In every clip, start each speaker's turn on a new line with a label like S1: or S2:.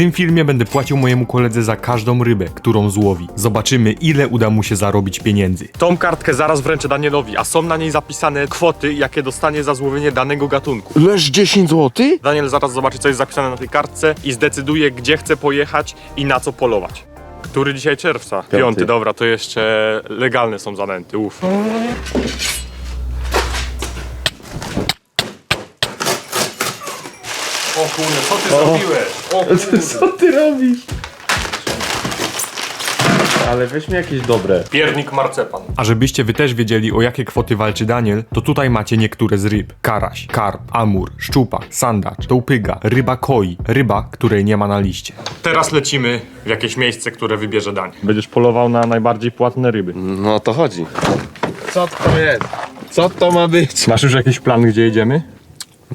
S1: tym filmie będę płacił mojemu koledze za każdą rybę, którą złowi. Zobaczymy, ile uda mu się zarobić pieniędzy. Tą kartkę zaraz wręczę Danielowi, a są na niej zapisane kwoty, jakie dostanie za złowienie danego gatunku.
S2: Leż 10 zł?
S1: Daniel zaraz zobaczy, co jest zapisane na tej kartce i zdecyduje, gdzie chce pojechać i na co polować. Który dzisiaj czerwca? Piąty,
S2: Piąty.
S1: dobra, to jeszcze legalne są zanęty, uff. O kurde, co ty zrobiłeś? O kurde.
S2: Co ty robisz? Ale weźmy jakieś dobre.
S1: Piernik marcepan. A żebyście wy też wiedzieli, o jakie kwoty walczy Daniel, to tutaj macie niektóre z ryb. Karaś, karp, amur, szczupak, sandacz, tołpyga, ryba koi, ryba, której nie ma na liście. Teraz lecimy w jakieś miejsce, które wybierze Daniel. Będziesz polował na najbardziej płatne ryby.
S2: No o to chodzi. Co to jest? Co to ma być?
S1: Masz już jakiś plan, gdzie jedziemy?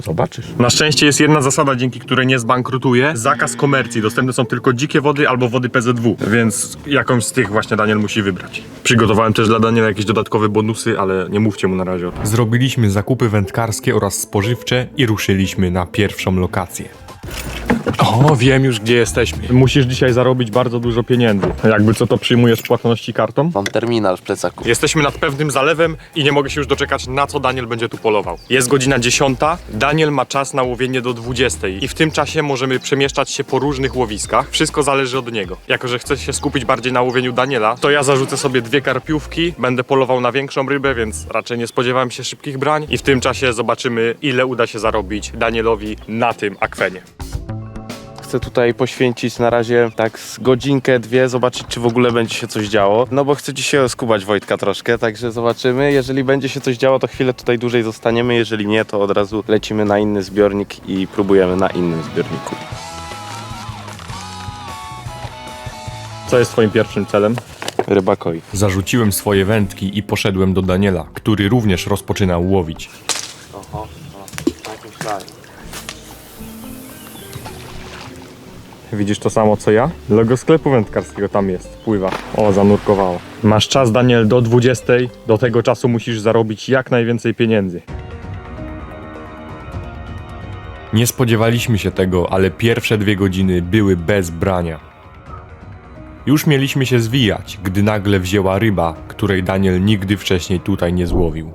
S2: Zobaczysz.
S1: Na szczęście jest jedna zasada, dzięki której nie zbankrutuje. Zakaz komercji. Dostępne są tylko dzikie wody albo wody PZW, więc jakąś z tych właśnie Daniel musi wybrać. Przygotowałem też dla Daniela jakieś dodatkowe bonusy, ale nie mówcie mu na razie o tym. Zrobiliśmy zakupy wędkarskie oraz spożywcze i ruszyliśmy na pierwszą lokację. O, wiem już gdzie jesteśmy. Musisz dzisiaj zarobić bardzo dużo pieniędzy. Jakby co to przyjmujesz płatności kartą?
S2: Mam terminal w plecaku.
S1: Jesteśmy nad pewnym zalewem i nie mogę się już doczekać, na co Daniel będzie tu polował. Jest godzina 10. Daniel ma czas na łowienie do 20. I w tym czasie możemy przemieszczać się po różnych łowiskach. Wszystko zależy od niego. Jako, że chce się skupić bardziej na łowieniu Daniela, to ja zarzucę sobie dwie karpiówki, będę polował na większą rybę, więc raczej nie spodziewałem się szybkich brań. I w tym czasie zobaczymy, ile uda się zarobić Danielowi na tym akwenie.
S2: Chcę tutaj poświęcić na razie tak z godzinkę, dwie, zobaczyć czy w ogóle będzie się coś działo. No bo chcę dzisiaj oskubać Wojtka troszkę, także zobaczymy. Jeżeli będzie się coś działo, to chwilę tutaj dłużej zostaniemy. Jeżeli nie, to od razu lecimy na inny zbiornik i próbujemy na innym zbiorniku.
S1: Co jest twoim pierwszym celem?
S2: Ryba koi.
S1: Zarzuciłem swoje wędki i poszedłem do Daniela, który również rozpoczynał łowić. Widzisz to samo co ja? Logo sklepu wędkarskiego tam jest, pływa. O, zanurkowało. Masz czas, Daniel, do 20. Do tego czasu musisz zarobić jak najwięcej pieniędzy. Nie spodziewaliśmy się tego, ale pierwsze dwie godziny były bez brania. Już mieliśmy się zwijać, gdy nagle wzięła ryba, której Daniel nigdy wcześniej tutaj nie złowił.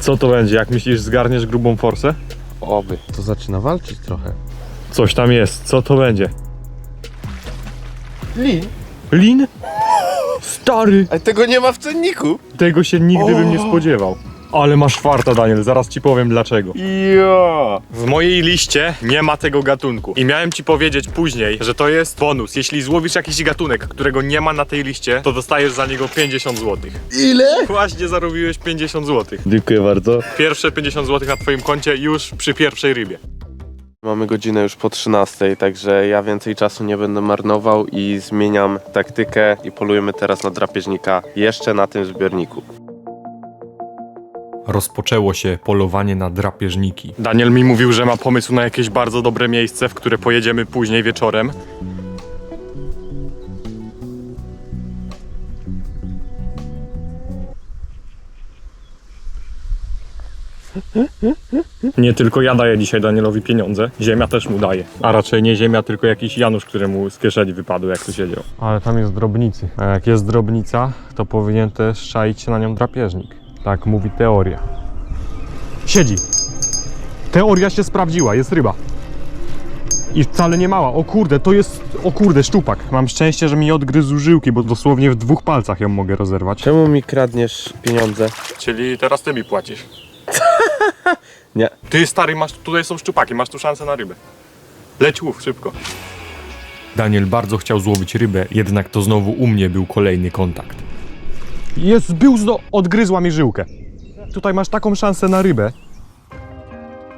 S1: Co to będzie? Jak myślisz, zgarniesz grubą forsę?
S2: Oby. To zaczyna walczyć trochę.
S1: Coś tam jest. Co to będzie?
S2: Lin?
S1: Lin? Stary!
S2: Ale tego nie ma w cenniku.
S1: Tego się nigdy bym nie spodziewał. Ale masz farta, Daniel, zaraz ci powiem dlaczego.
S2: Ja.
S1: W mojej liście nie ma tego gatunku. I miałem ci powiedzieć później, że to jest bonus. Jeśli złowisz jakiś gatunek, którego nie ma na tej liście, to dostajesz za niego 50 zł.
S2: Ile?
S1: Właśnie zarobiłeś 50 zł.
S2: Dziękuję bardzo.
S1: Pierwsze 50 zł na twoim koncie już przy pierwszej rybie.
S2: Mamy godzinę już po 13, także ja więcej czasu nie będę marnował i zmieniam taktykę i polujemy teraz na drapieżnika jeszcze na tym zbiorniku.
S1: Rozpoczęło się polowanie na drapieżniki. Daniel mi mówił, że ma pomysł na jakieś bardzo dobre miejsce, w które pojedziemy później wieczorem. Nie tylko ja daję dzisiaj Danielowi pieniądze, ziemia też mu daje. A raczej nie ziemia, tylko jakiś Janusz, któremu z kieszeni wypadł, jak tu siedział. Ale tam jest drobnicy. A jak jest drobnica, to powinien też czaić się na nią drapieżnik. Tak mówi teoria. Siedzi. Teoria się sprawdziła, jest ryba. I wcale nie mała. O kurde, to jest. O kurde, szczupak. Mam szczęście, że mi nie odgryzł żyłki, bo dosłownie w dwóch palcach ją mogę rozerwać.
S2: Czemu mi kradniesz pieniądze?
S1: Czyli teraz ty mi płacisz.
S2: Nie.
S1: Ty stary, masz tutaj są szczupaki, masz tu szansę na rybę. Leć łów, szybko. Daniel bardzo chciał złowić rybę, jednak to znowu u mnie był kolejny kontakt. Jest, był zno... odgryzła mi żyłkę. Tutaj masz taką szansę na rybę.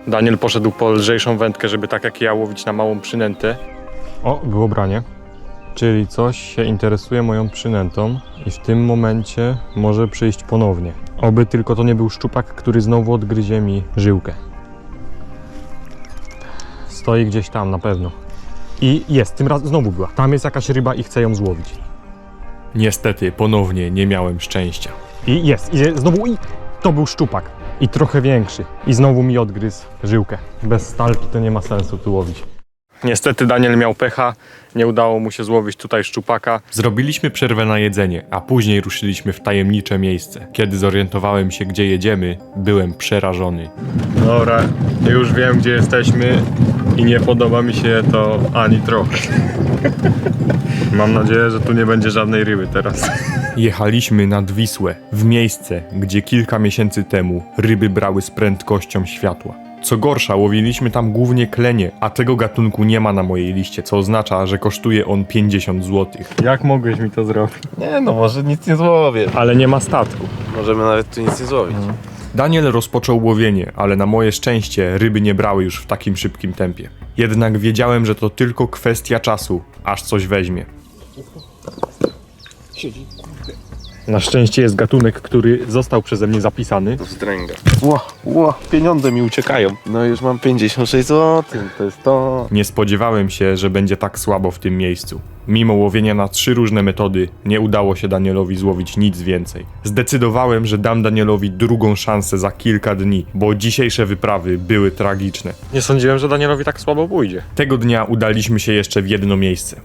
S1: Daniel poszedł po lżejszą wędkę, żeby tak jak ja łowić na małą przynętę. O, było branie. Czyli coś się interesuje moją przynętą i w tym momencie może przyjść ponownie. Oby tylko to nie był szczupak, który znowu odgryzie mi żyłkę. Stoi gdzieś tam na pewno. I jest, tym razem znowu była. Tam jest jakaś ryba i chcę ją złowić. Niestety, ponownie nie miałem szczęścia. I jest, i znowu i to był szczupak. I trochę większy. I znowu mi odgryzł żyłkę. Bez stalki to nie ma sensu tu łowić. Niestety Daniel miał pecha, nie udało mu się złowić tutaj szczupaka. Zrobiliśmy przerwę na jedzenie, a później ruszyliśmy w tajemnicze miejsce. Kiedy zorientowałem się, gdzie jedziemy, byłem przerażony. Dobra, już wiem, gdzie jesteśmy i nie podoba mi się to ani trochę. Mam nadzieję, że tu nie będzie żadnej ryby teraz. Jechaliśmy nad Wisłę, w miejsce, gdzie kilka miesięcy temu ryby brały z prędkością światła. Co gorsza, łowiliśmy tam głównie klenie, a tego gatunku nie ma na mojej liście, co oznacza, że kosztuje on 50 zł. Jak mogłeś mi to zrobić?
S2: Nie no, może nic nie złowię.
S1: Ale nie ma statku.
S2: Możemy nawet tu nic nie złowić.
S1: Daniel rozpoczął łowienie, ale na moje szczęście ryby nie brały już w takim szybkim tempie. Jednak wiedziałem, że to tylko kwestia czasu, aż coś weźmie. Na szczęście jest gatunek, który został przeze mnie zapisany.
S2: Wzdręga. Ło, ło, pieniądze mi uciekają. No już mam 56 zł, to jest to.
S1: Nie spodziewałem się, że będzie tak słabo w tym miejscu. Mimo łowienia na trzy różne metody, nie udało się Danielowi złowić nic więcej. Zdecydowałem, że dam Danielowi drugą szansę za kilka dni, bo dzisiejsze wyprawy były tragiczne. Nie sądziłem, że Danielowi tak słabo pójdzie. Tego dnia udaliśmy się jeszcze w jedno miejsce.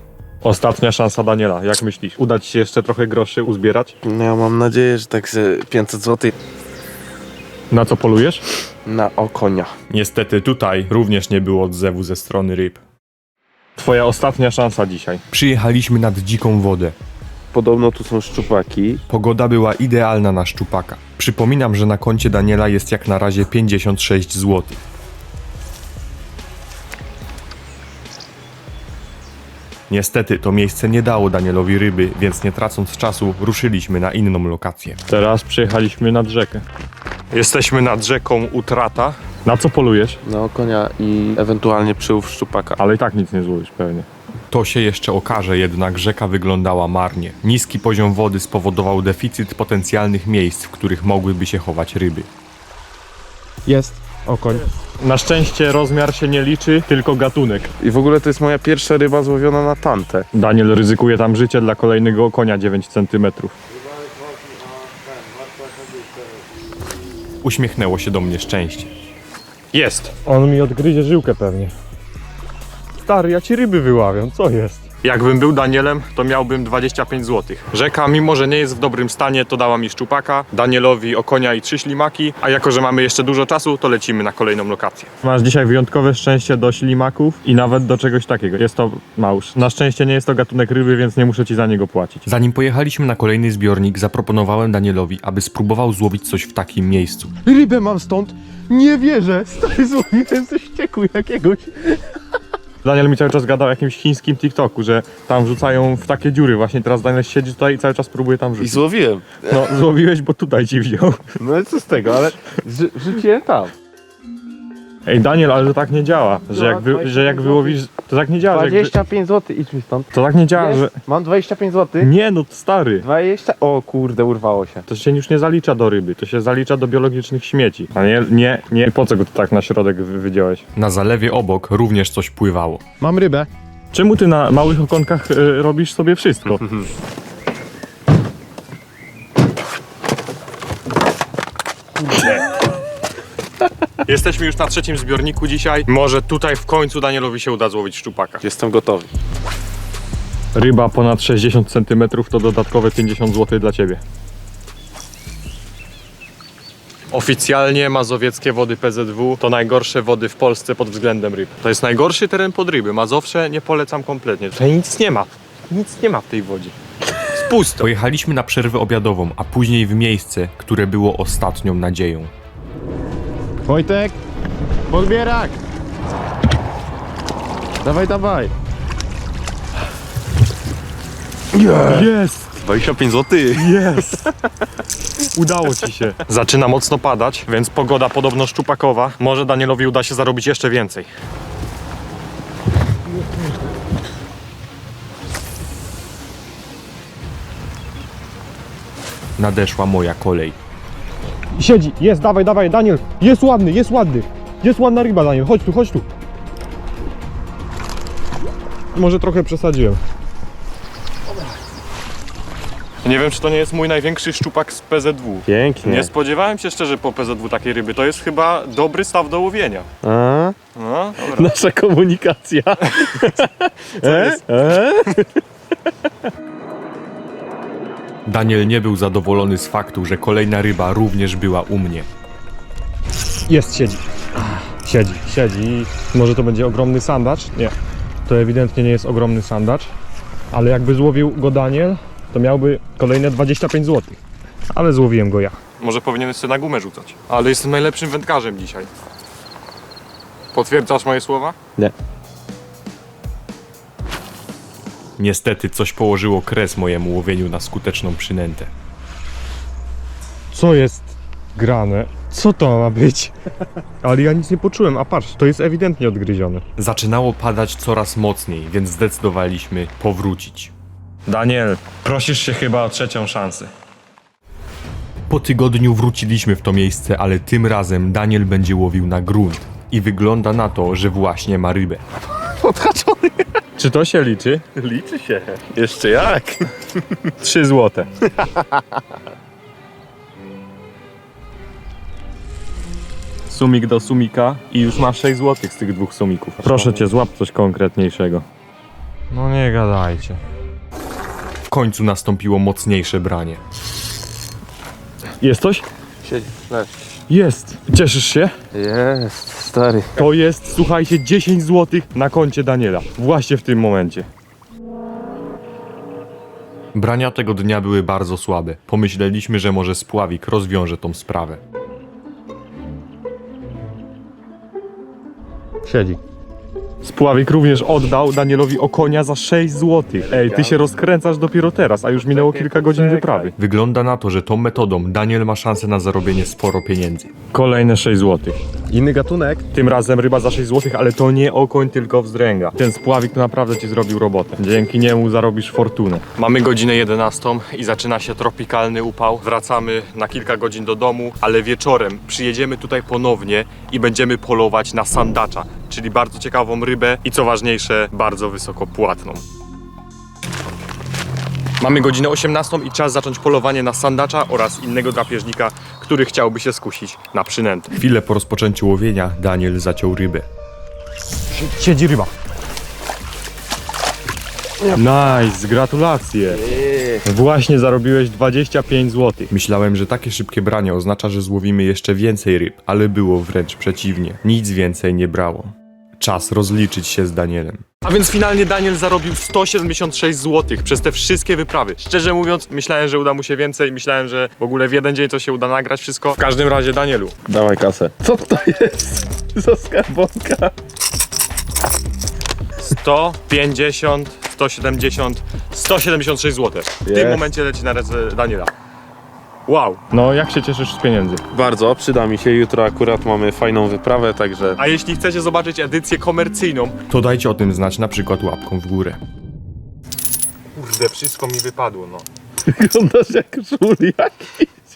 S1: Ostatnia szansa Daniela, jak myślisz? Uda ci się jeszcze trochę groszy uzbierać?
S2: No ja mam nadzieję, że tak ze 500 zł
S1: Na co polujesz?
S2: na okonia.
S1: Niestety tutaj również nie było odzewu ze strony ryb. Twoja ostatnia szansa dzisiaj. Przyjechaliśmy nad dziką wodę.
S2: Podobno tu są szczupaki.
S1: Pogoda była idealna na szczupaka. Przypominam, że na koncie Daniela jest jak na razie 56 zł. Niestety to miejsce nie dało Danielowi ryby, więc nie tracąc czasu ruszyliśmy na inną lokację. Teraz przyjechaliśmy nad rzekę. Jesteśmy nad rzeką Utrata. Na co polujesz?
S2: Na okonia i ewentualnie przyłów szczupaka.
S1: Ale i tak nic nie złowisz pewnie. To się jeszcze okaże, jednak rzeka wyglądała marnie. Niski poziom wody spowodował deficyt potencjalnych miejsc, w których mogłyby się chować ryby.
S3: Jest. Okoń.
S1: Na szczęście rozmiar się nie liczy, tylko gatunek.
S2: I w ogóle to jest moja pierwsza ryba złowiona na tantę.
S1: Daniel ryzykuje tam życie dla kolejnego konia 9 cm. Uśmiechnęło się do mnie szczęście. Jest!
S3: On mi odgryzie żyłkę pewnie.
S1: Stary, ja ci ryby wyławiam, co jest? Jakbym był Danielem, to miałbym 25 zł. Rzeka, mimo że nie jest w dobrym stanie, to dała mi szczupaka, Danielowi okonia i trzy ślimaki, a jako, że mamy jeszcze dużo czasu, to lecimy na kolejną lokację. Masz dzisiaj wyjątkowe szczęście do ślimaków i nawet do czegoś takiego. Jest to małż. Na szczęście nie jest to gatunek ryby, więc nie muszę ci za niego płacić. Zanim pojechaliśmy na kolejny zbiornik, zaproponowałem Danielowi, aby spróbował złowić coś w takim miejscu.
S3: Rybę mam stąd. Nie wierzę. Stary, złowiłem coś ścieku jakiegoś.
S1: Daniel mi cały czas gadał o jakimś chińskim TikToku, że tam wrzucają w takie dziury. Właśnie teraz Daniel siedzi tutaj i cały czas próbuje tam
S2: I
S1: rzucić.
S2: złowiłem.
S1: No, złowiłeś, bo tutaj ci wziął.
S2: No i co z tego, ale rzu- rzuciłem tam.
S1: Ej, Daniel, ale to tak nie działa, że jak, wy, że jak wyłowisz, to tak nie działa, że jak wy,
S2: 25 zł, idź mi stąd.
S1: to tak nie działa, że...
S2: Mam 25 zł.
S1: Nie no, stary.
S2: 20. O kurde, urwało się.
S1: To się już nie zalicza do ryby, to się zalicza do biologicznych śmieci. A nie, nie, nie. Po co go tu tak na środek wy- wydziałeś? Na zalewie obok również coś pływało.
S3: Mam rybę.
S1: Czemu ty na małych okonkach y, robisz sobie wszystko? Jesteśmy już na trzecim zbiorniku dzisiaj. Może tutaj w końcu Danielowi się uda złowić szczupaka.
S2: Jestem gotowy.
S1: Ryba ponad 60 cm to dodatkowe 50 zł dla ciebie. Oficjalnie mazowieckie wody PZW to najgorsze wody w Polsce pod względem ryb. To jest najgorszy teren pod ryby. Mazowsze nie polecam kompletnie. Tutaj nic nie ma. Nic nie ma w tej wodzie. Spusto. Pojechaliśmy na przerwę obiadową, a później w miejsce, które było ostatnią nadzieją.
S3: Wojtek. Podbierak. Dawaj, dawaj.
S1: Jest!
S2: 25 zł.
S1: Jest! Udało ci się. Zaczyna mocno padać, więc pogoda podobno szczupakowa. Może Danielowi uda się zarobić jeszcze więcej. Nadeszła moja kolej.
S3: Siedzi. Jest, dawaj, dawaj, Daniel. Jest ładny, jest ładny. Jest ładna ryba, Daniel. Chodź tu, chodź tu. Może trochę przesadziłem. Nie wiem, czy to nie jest mój największy szczupak z PZW.
S2: Pięknie.
S3: Nie spodziewałem się szczerze po PZW takiej ryby. To jest chyba dobry staw do łowienia.
S2: A?
S3: No, dobra.
S2: Nasza komunikacja. e?
S3: jest?
S2: E?
S3: Daniel nie był zadowolony z faktu, że kolejna ryba również była u mnie.
S1: Jest, siedzi. Siedzi, siedzi. Może to będzie ogromny sandacz? Nie. To ewidentnie nie jest ogromny sandacz. Ale jakby złowił go Daniel, to miałby kolejne 25 zł. Ale złowiłem go ja.
S3: Może powinieneś sobie na gumę rzucać. Ale jestem najlepszym wędkarzem dzisiaj. Potwierdzasz moje słowa?
S2: Nie.
S3: Niestety coś położyło kres mojemu łowieniu na skuteczną przynętę.
S1: Co jest grane? Co to ma być? Ale ja nic nie poczułem, a patrz, to jest ewidentnie odgryzione.
S3: Zaczynało padać coraz mocniej, więc zdecydowaliśmy powrócić. Daniel, prosisz się chyba o trzecią szansę. Po tygodniu wróciliśmy w to miejsce, ale tym razem Daniel będzie łowił na grunt. I wygląda na to, że właśnie ma rybę. Czy to się liczy?
S2: Liczy się. Jeszcze jak?
S3: 3 złote. Sumik do sumika i już masz 6 złotych z tych dwóch sumików. Proszę cię, złap coś konkretniejszego.
S1: No nie gadajcie.
S3: W końcu nastąpiło mocniejsze branie.
S1: Jest coś?
S2: Siedzi, leż.
S1: Jest. Cieszysz się?
S2: Jest, stary.
S1: To jest, słuchajcie, 10 zł na koncie Daniela. Właśnie w tym momencie.
S3: Brania tego dnia były bardzo słabe. Pomyśleliśmy, że może spławik rozwiąże tą sprawę.
S1: Siedzi. Spławik również oddał Danielowi Okonia za 6 zł. Ej, ty się rozkręcasz dopiero teraz, a już minęło kilka godzin wyprawy.
S3: Wygląda na to, że tą metodą Daniel ma szansę na zarobienie sporo pieniędzy.
S1: Kolejne 6 zł.
S2: Inny gatunek?
S1: Tym razem ryba za 6 zł, ale to nie okoń, tylko wzdręga. Ten spławik to naprawdę ci zrobił robotę. Dzięki niemu zarobisz fortunę.
S3: Mamy godzinę 11 i zaczyna się tropikalny upał. Wracamy na kilka godzin do domu, ale wieczorem przyjedziemy tutaj ponownie i będziemy polować na sandacza, czyli bardzo ciekawą rybę i co ważniejsze, bardzo wysoko płatną. Mamy godzinę 18 i czas zacząć polowanie na sandacza oraz innego drapieżnika, który chciałby się skusić na przynętę. Chwilę po rozpoczęciu łowienia Daniel zaciął rybę.
S1: Siedzi ryba. Nice, gratulacje. Właśnie zarobiłeś 25 zł.
S3: Myślałem, że takie szybkie branie oznacza, że złowimy jeszcze więcej ryb, ale było wręcz przeciwnie. Nic więcej nie brało. Czas rozliczyć się z Danielem. A więc finalnie Daniel zarobił 176 zł przez te wszystkie wyprawy. Szczerze mówiąc, myślałem, że uda mu się więcej, myślałem, że w ogóle w jeden dzień to się uda nagrać wszystko. W każdym razie Danielu,
S2: Dawaj kasę. Co to jest? Za skarbonka.
S3: 150, 170, 176 zł. W tym
S2: Jest.
S3: momencie leci na ręce Daniela. Wow.
S1: No, jak się cieszysz z pieniędzy?
S2: Bardzo, przyda mi się. Jutro akurat mamy fajną wyprawę, także
S3: A jeśli chcecie zobaczyć edycję komercyjną, to dajcie o tym znać na przykład łapką w górę. Kurde, wszystko mi wypadło, no.
S2: wyglądasz jak żul jaki.